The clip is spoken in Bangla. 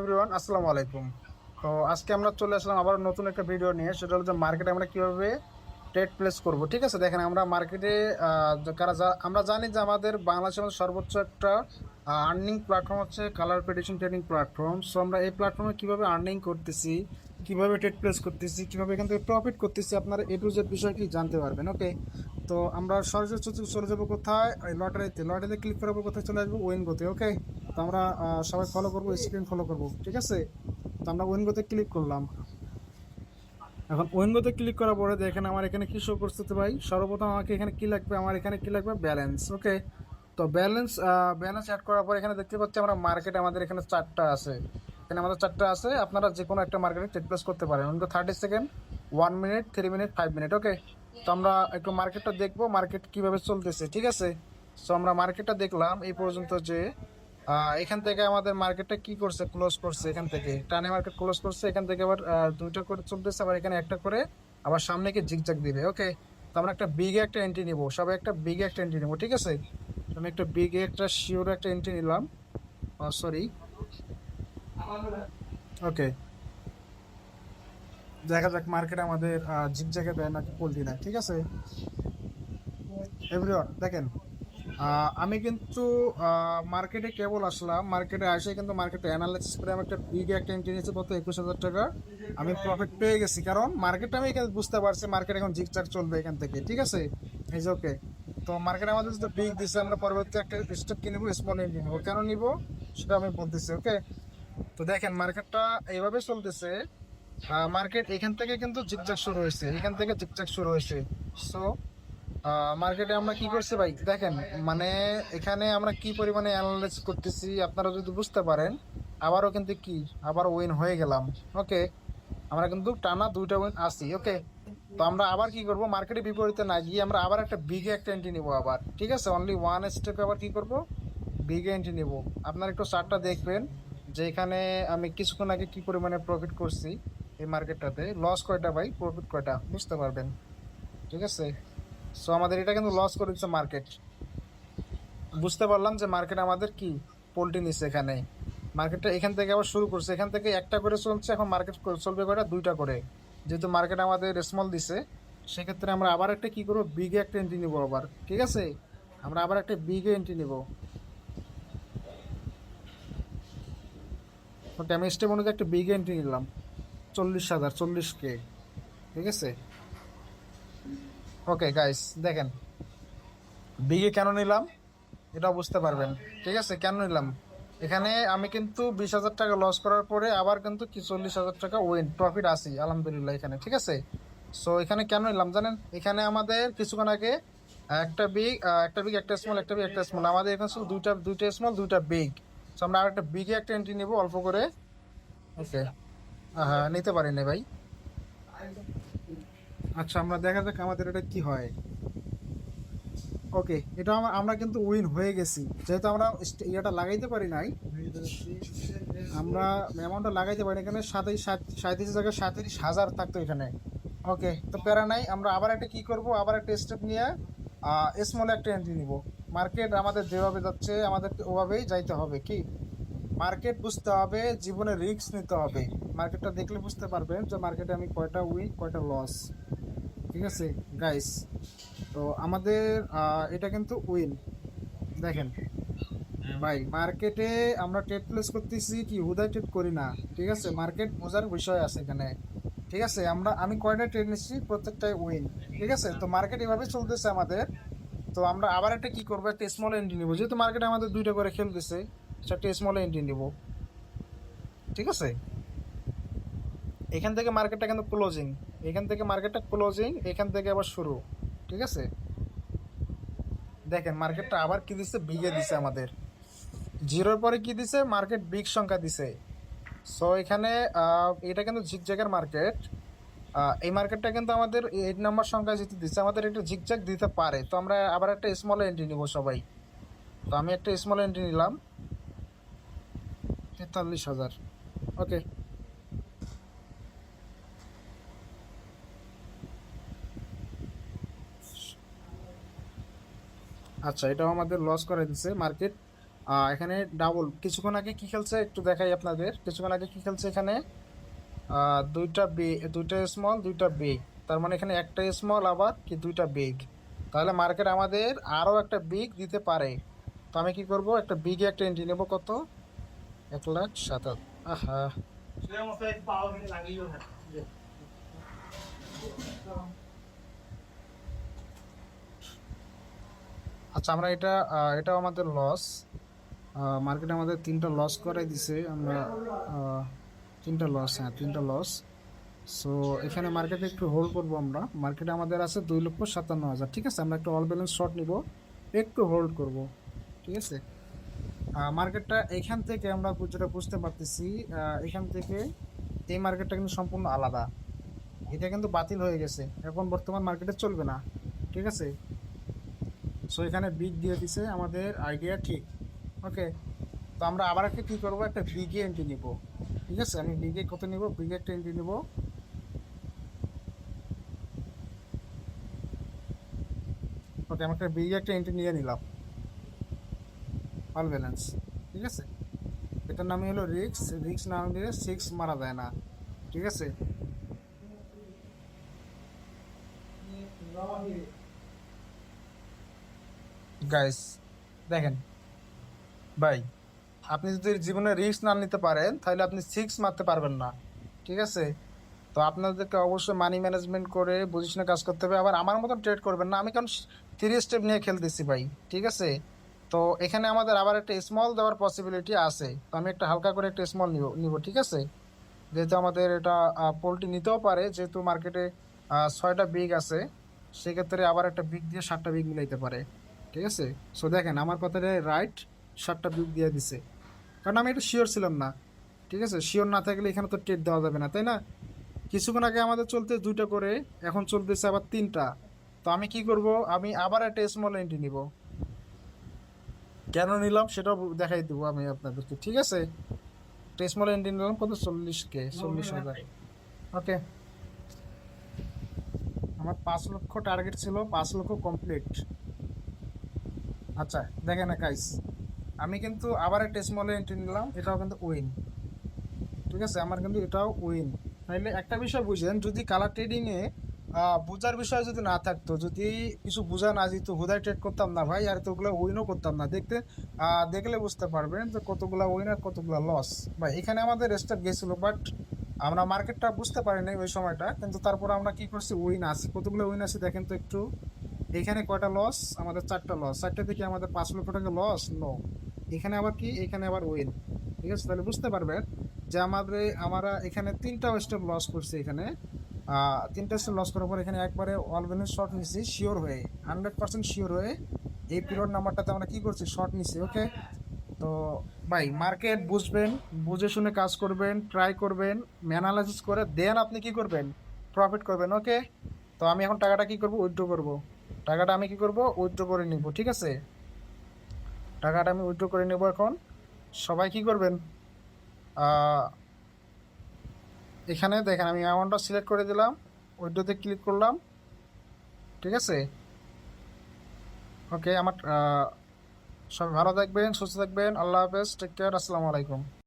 এভরিওয়ান আসসালামু আলাইকুম। তো আজকে আমরা চলে আসলাম আবার নতুন একটা ভিডিও নিয়ে, সেটা হলো যে মার্কেটে আমরা কীভাবে ট্রেড প্লেস করব। ঠিক আছে, দেখেন আমরা মার্কেটে কারা আমরা জানি যে আমাদের বাংলাদেশের মধ্যে সর্বোচ্চ একটা আর্নিং প্ল্যাটফর্ম হচ্ছে colour prediction trading platform so আমরা এই প্ল্যাটফর্মে কীভাবে আর্নিং করতেছি, কীভাবে ট্রেড প্লেস করতেছি, কীভাবে এখান থেকে প্রফিট করতেছি, আপনারা এ টু জেড বিষয়টি জানতে পারবেন ওকে তো আমরা সরাসরি চলে- যাব কোথায়? লটারিতে লটারিতে ক্লিক করার পর কোথায় চলে আসব? ওয়েনগোতে ওকে তো আমরা সবাই ফলো করব স্ক্রিন ফলো করব, ঠিক আছে? তো আমরা ওয়েনগোতে ক্লিক করলাম। এখন ওয়েনগোতে ক্লিক করার পরে দেখেন আমার এখানে কি শো করতে ভাই? সর্বপ্রথম আমাকে এখানে কী লাগবে? আমার এখানে কী লাগবে? ব্যালেন্স ওকে তো ব্যালেন্স ব্যালেন্স অ্যাড করার পর এখানে দেখতে পাচ্ছি আমরা মার্কেট আমাদের এখানে চারটা আছে। এখানে আমাদের চারটা আছে, আপনারা যে কোনো একটা মার্কেটে ট্রেড প্লেস করতে পারেন। উনকো thirty second one minute three minute five minute okay তো আমরা একটু মার্কেটটা দেখব মার্কেট কীভাবে চলতেছে, ঠিক আছে? সো আমরা মার্কেটটা দেখলাম, এই পর্যন্ত যে এখান থেকে আমাদের মার্কেটটা কি করছে? ক্লোজ করছে এখান থেকে। টানে মার্কেট ক্লোজ করছে, এখান থেকে আবার দুইটা করে চলতেছে, আবার এখানে একটা করে আবার সামনে কি জিগজাগ দিবে ওকে তো আমরা একটা বিগে একটা এন্ট্রি নিব, সবাই একটা বিগে একটা এন্ট্রি নিব, ঠিক আছে? আমি একটা বিগে একটা শিওর একটা এন্ট্রি নিলাম। সরি ওকে দেখা যাক মার্কেট আমাদের জিগজাগে দেয় নাকি পোল্ট্রি না ঠিক আছে? এভরিওয়ান দেখেন। আমি কিন্তু মার্কেটে কেবল আসলাম। মার্কেটে আসে কিন্তু মার্কেটে অ্যানালাইসিস করে আমি একটা বিগ একটা এন্ট্রি নিয়েছি, কত? একুশ হাজার টাকা। আমি প্রফিট পেয়ে গেছি। কারণ মার্কেটে আমি এখানে বুঝতে পারছি মার্কেট এখন জিগজাগ চলবে এখান থেকে, ঠিক আছে? এই ওকে তো মার্কেট আমাদের যদি বিগ দিচ্ছে আমরা পরবর্তী একটা স্টেপ কিনবো স্মল এন্ট্রি নেব। কেন নিব? সেটা আমি বলতেছি ওকে তো দেখেন মার্কেটটা এইভাবে চলতেছে। মার্কেট এখান থেকে কিন্তু জিগজাগ শুরু হয়েছে, এখান থেকে জিগজাগ শুরু হয়েছে। সো মার্কেটে আমরা কি করছি ভাই? দেখেন মানে এখানে আমরা কি পরিমাণে অ্যানালাইজ করতেছি, আপনারা যদি বুঝতে পারেন, আবারও কিন্তু কি? আবার উইন হয়ে গেলাম। ওকে আমরা কিন্তু টানা দুইটা উইন আসি ওকে তো আমরা আবার কি করব? মার্কেটে বিপরীতে না গিয়ে আমরা আবার একটা বিগে একটা এন্ট্রি নিব আবার। ঠিক আছে? অনলি ওয়ান স্টেপে আবার কি করব? বিগে এন্ট্রি নিব। আপনারা একটু চার্টটা দেখবেন যে এখানে আমি কিছুক্ষণ আগে কি পরিমাণে প্রফিট করছি এই মার্কেটটাতে লস কয়টা ভাই? প্রফিট কয়টা? বুঝতে পারবেন। ঠিক আছে? সো আমাদের এটা কিন্তু লস করে দিচ্ছে মার্কেট বুঝতে পারলাম যে মার্কেট আমাদের কি পোলট্রি নিচ্ছে এখানে। মার্কেটটা এখান থেকে আবার শুরু করছে। এখান থেকে একটা করে চলছে, এখন মার্কেট চলবে কয়টা? দুইটা করে। যেহেতু মার্কেট আমাদের স্মল দিছে, সেক্ষেত্রে আমরা আবার একটা কি করব? বিগে একটা এন্ট্রি নিবো আবার। ঠিক আছে? আমরা আবার একটা বিগে এন্ট্রি নিব। ওকে আমি স্টেপ অনুযায়ী একটা বিগে এন্ট্রি নিলাম। চল্লিশ হাজার, চল্লিশ কে। ঠিক আছে? ওকে গাইস দেখেন। বিগে কেন নিলাম? এটা বুঝতে পারবেন। ঠিক আছে, কেন নিলাম? এখানে আমি কিন্তু বিশ হাজার টাকা লস করার পরে আবার কিন্তু কি চল্লিশ হাজার টাকা উইন প্রফিট আসি আলহামদুলিল্লাহ, এখানে। ঠিক আছে? সো এখানে কেন নিলাম জানেন? এখানে আমাদের কিছুক্ষণ আগে একটা বিগ একটা বিগ একটা স্মল একটা বিগ একটা স্মল আমাদের এখানে শুধু দুইটা দুইটা স্মল দুইটা বিগ সো আমরা আরেকটা বিগে একটা এন্ট্রি নেব, অল্প করে। ওকে হ্যাঁ নিতে পারি না ভাই। আচ্ছা আমরা দেখা যাক আমাদের এটা কি হয়। ওকে এটা আমরা আমরা কিন্তু উইন হয়ে গেছি। যেহেতু আমরা ইয়েটা লাগাইতে পারি নাই, আমরা অ্যামাউন্টটা লাগাইতে পারি। এখানে সাতাইশ সাঁত্রিশ জায়গায় সাঁত্রিশ হাজার থাকতো এখানে। ওকে তো প্যারা নাই, আমরা আবার একটা কী করব? আবার একটা স্টেপ নিয়ে স্মল একটা এন্ট্রি নিব। মার্কেট আমাদের যেভাবে যাচ্ছে আমাদেরকে ওভাবেই যাইতে হবে, কি? মার্কেট বুঝতে হবে, জীবনে রিস্ক নিতে হবে। মার্কেটটা দেখলে বুঝতে পারবেন যে মার্কেটে আমি কয়টা উইন কয়টা লস ঠিক আছে গাইস তো আমাদের এটা কিন্তু উইন দেখেন ভাই মার্কেটে আমরা ট্রেড প্লেস করতেছি কি হুদায় ট্রেড করি না ঠিক আছে? মার্কেট বোঝার বিষয় আছে এখানে ঠিক আছে? আমরা আমি কয়টা ট্রেড নিচ্ছি প্রত্যেকটাই উইন ঠিক আছে? তো মার্কেট এভাবে চলতেছে আমাদের তো আমরা আবার একটা কি করব একটা স্মল এন্ট্রি নিবো। যেহেতু মার্কেটে আমাদের দুইটা করে খেলতেছে একটা স্মল এন্ট্রি নিব ঠিক আছে? এখান থেকে মার্কেটটা কিন্তু ক্লোজিং এখান থেকে মার্কেটটা ক্লোজিং এখান থেকে আবার শুরু, ঠিক আছে? দেখেন মার্কেটটা আবার কি দিছে? বিগে দিছে আমাদের। জিরোর পরে কি দিছে? মার্কেট বিগ সংখ্যা দিছে। সো এখানে এটা কিন্তু ঝিকঝ্যাকের মার্কেট এই মার্কেটটা কিন্তু আমাদের এইট নাম্বার সংখ্যা যেতে দিচ্ছে আমাদের একটা ঝিকঝ্যাক দিতে পারে। তো আমরা আবার একটা স্মল এন্ট্রি নিব সবাই। তো আমি একটা স্মল এন্ট্রি নিলাম। তেতাল্লিশ হাজার। ওকে আচ্ছা এটাও আমাদের লস করে দিচ্ছে মার্কেট এখানে ডাবল কিছুক্ষণ আগে কি খেলছে একটু দেখাই আপনাদের। কিছুক্ষণ আগে কি খেলছে এখানে? দুইটা বে দুইটা স্মল দুইটা বিগ তার মানে এখানে একটা স্মল আবার কি দুইটা বেগ তাহলে মার্কেট আমাদের আরও একটা বিগ দিতে পারে। তো আমি কি করব? একটা বিগে একটা এন্ট্রি নেব কত? এক লাখ সাত হাজার। আহা আচ্ছা আমরা এটা এটাও আমাদের লস মার্কেটে আমাদের তিনটা লস করে দিছে। আমরা তিনটা লস হ্যাঁ তিনটা লস সো এখানে মার্কেটে একটু হোল্ড করব আমরা। মার্কেটে আমাদের আছে দুই লক্ষ সাতান্ন হাজার, ঠিক আছে? আমরা একটা অল ব্যালেন্স শর্ট নিব। একটু হোল্ড করব, ঠিক আছে? মার্কেটটা এখান থেকে আমরা যেটা বুঝতে পারতেছি এখান থেকে এই মার্কেটটা কিন্তু সম্পূর্ণ আলাদা। এটা কিন্তু বাতিল হয়ে গেছে। এখন বর্তমান মার্কেটে চলবে না, ঠিক আছে? সো এখানে বিগ দিয়ে দিছে আমাদের আইডিয়া ঠিক। ওকে তো আমরা আবার একটা কী করব? একটা বিগে এন্ট্রি নিব। ঠিক আছে? আমি বিগে কত নিব? বিগে একটা এন্ট্রি নিব। ওকে আমি একটা বিগে একটা এন্ট্রি নিয়ে নিলাম। অল ব্যালেন্স ঠিক আছে? এটার নামই হলো রিক্স রিক্স নাম দিয়ে সিক্স মারা যায় না। ঠিক আছে? গাইস দেখেন। ভাই, আপনি যদি জীবনে রিস্ক না নিতে পারেন, তাহলে আপনি সিক্স মারতে পারবেন না। ঠিক আছে? তো আপনাদেরকে অবশ্যই মানি ম্যানেজমেন্ট করে বুঝে কাজ করতে হবে। আবার আমার মতন ট্রেড করবেন না। আমি কারণ থ্রি স্টেপ নিয়ে খেলতেছি ভাই। ঠিক আছে? তো এখানে আমাদের আবার একটা স্মল দেওয়ার পসিবিলিটি আছে। তো আমি একটা হালকা করে একটা স্মল নিব নিব, ঠিক আছে? যেহেতু আমাদের এটা পোলট্রি নিতেও পারে, যেহেতু মার্কেটে ছয়টা বিগ আছে, সেক্ষেত্রে আবার একটা বিগ দিয়ে সাতটা বিগ মিলাইতে পারে। ঠিক আছে? সো দেখেন আমার কথাটা রাইট সাতটা বিগ দিয়ে দিছে। কারণ আমি একটু শিওর ছিলাম না। ঠিক আছে? শিওর না থাকলে এখানে তো টেট দেওয়া যাবে না তাই না? কিছুক্ষণ আগে আমাদের চলতে দুইটা করে এখন চলতেছে আবার তিনটা। তো আমি কি করব? আমি আবার একটা স্মল এন্ট্রি নিব। কেন নিলাম সেটাও দেখাই দেবো আমি আপনাদেরকে ঠিক আছে? একটা স্মল এন্ট্রি নিলাম কত? চল্লিশ কে চল্লিশ হাজার। ওকে আমার পাঁচ লক্ষ টার্গেট ছিল পাঁচ লক্ষ কমপ্লিট আচ্ছা দেখেন না গাইস আমি কিন্তু আবার একটা স্মল এন্ট্রি নিলাম, এটাও কিন্তু উইন ঠিক আছে? আমার কিন্তু এটাও উইন তাইলে একটা বিষয় বুঝেন, যদি কালার ট্রেডিংয়ে বোঝার বিষয় যদি না থাকতো, যদি কিছু বোঝা না যেত হুদায় ট্রেড করতাম না ভাই, আর তোগুলো উইনও করতাম না, দেখতে দেখলে বুঝতে পারবেন যে কতগুলো উইন আর কতগুলা লস ভাই, এখানে আমাদের স্টার্ট গেছিল বাট আমরা মার্কেটটা বুঝতে পারিনি ওই সময়টা, কিন্তু তারপর আমরা কি করছি উইন আছে, কতগুলো উইন আছে দেখেন তো একটু এখানে কয়টা লস আমাদের চারটা লস চারটা থেকে আমাদের পাঁচ লক্ষ টাকা লস নো এখানে আবার কি? এখানে আবার উইন ঠিক আছে? তাহলে বুঝতে পারবেন যে আমাদের, আমরা এখানে তিনটা স্টেপ লস করছি এখানে। তিনটা স্টেপ লস করার পর এখানে একবারে অল ব্যালেন্স শর্ট নিছি শিওর হয়ে। হান্ড্রেড পার্সেন্ট শিওর হয়ে এই পিরিয়ড নাম্বারটাতে আমরা কি করছি? শর্ট নিছি ওকে তো ভাই মার্কেট বুঝবেন, বুঝে শুনে কাজ করবেন ট্রাই করবেন ম্যানালাইসিস করে দেন আপনি কি করবেন? প্রফিট করবেন ওকে তো আমি এখন টাকাটা কি করব? উইথড্র করব। টাকাটা আমি কি করব? উইথড্র করে নিব, ঠিক আছে? টাকাটা আমি উইথড্র করে নেব এখন। সবাই কি করবেন? এখানে দেখেন আমি অ্যামাউন্টটা সিলেক্ট করে দিলাম উইথড্রোতে ক্লিক করলাম, ঠিক আছে? ওকে আমার সবাই ভালো থাকবেন, সুস্থ থাকবেন, আল্লাহ হাফেজ টেক কেয়ার আসসালামু আলাইকুম।